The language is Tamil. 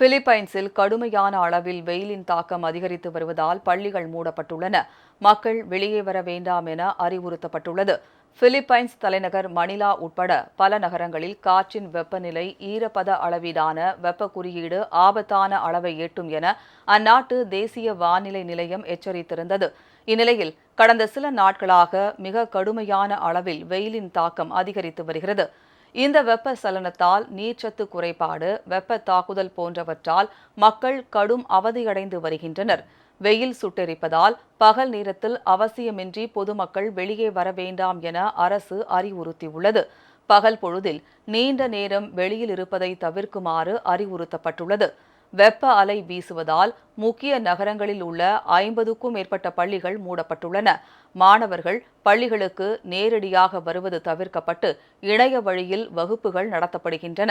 பிலிப்பைன்ஸில் கடுமையான அளவில் வெயிலின் தாக்கம் அதிகரித்து வருவதால் பள்ளிகள் மூடப்பட்டுள்ளன. மக்கள் வெளியே வர வேண்டாம் என அறிவுறுத்தப்பட்டுள்ளது. பிலிப்பைன்ஸ் தலைநகர் மணிலா உட்பட பல நகரங்களில் காற்றின் வெப்பநிலை ஈரப்பத அளவிலான வெப்ப குறியீடு ஆபத்தான அளவை எட்டும் என அந்நாட்டு தேசிய வானிலை நிலையம் எச்சரித்திருந்தது. இந்நிலையில் கடந்த சில நாட்களாக மிக கடுமையான அளவில் வெயிலின் தாக்கம் அதிகரித்து வருகிறது. இந்த வெப்ப சலனத்தால் நீர்ச்சத்து குறைபாடு வெப்ப தாக்குதல் போன்றவற்றால் மக்கள் கடும் அவதியடைந்து வருகின்றனர். வெயில் சுட்டெரிப்பதால் பகல் நேரத்தில் அவசியமின்றி பொதுமக்கள் வெளியே வர வேண்டாம் என அரசு அறிவுறுத்தியுள்ளது. பகல் பொழுதில் நீண்ட நேரம் வெளியில் இருப்பதை தவிர்க்குமாறு அறிவுறுத்தப்பட்டுள்ளது. வெப்ப அலை வீசுவதால் முக்கிய நகரங்களில் உள்ள ஐம்பதுக்கும் மேற்பட்ட பள்ளிகள் மூடப்பட்டுள்ளன. மாணவர்கள் பள்ளிகளுக்கு நேரடியாக வருவது தவிர்க்கப்பட்டு இணைய வழியில் வகுப்புகள் நடத்தப்படுகின்றன.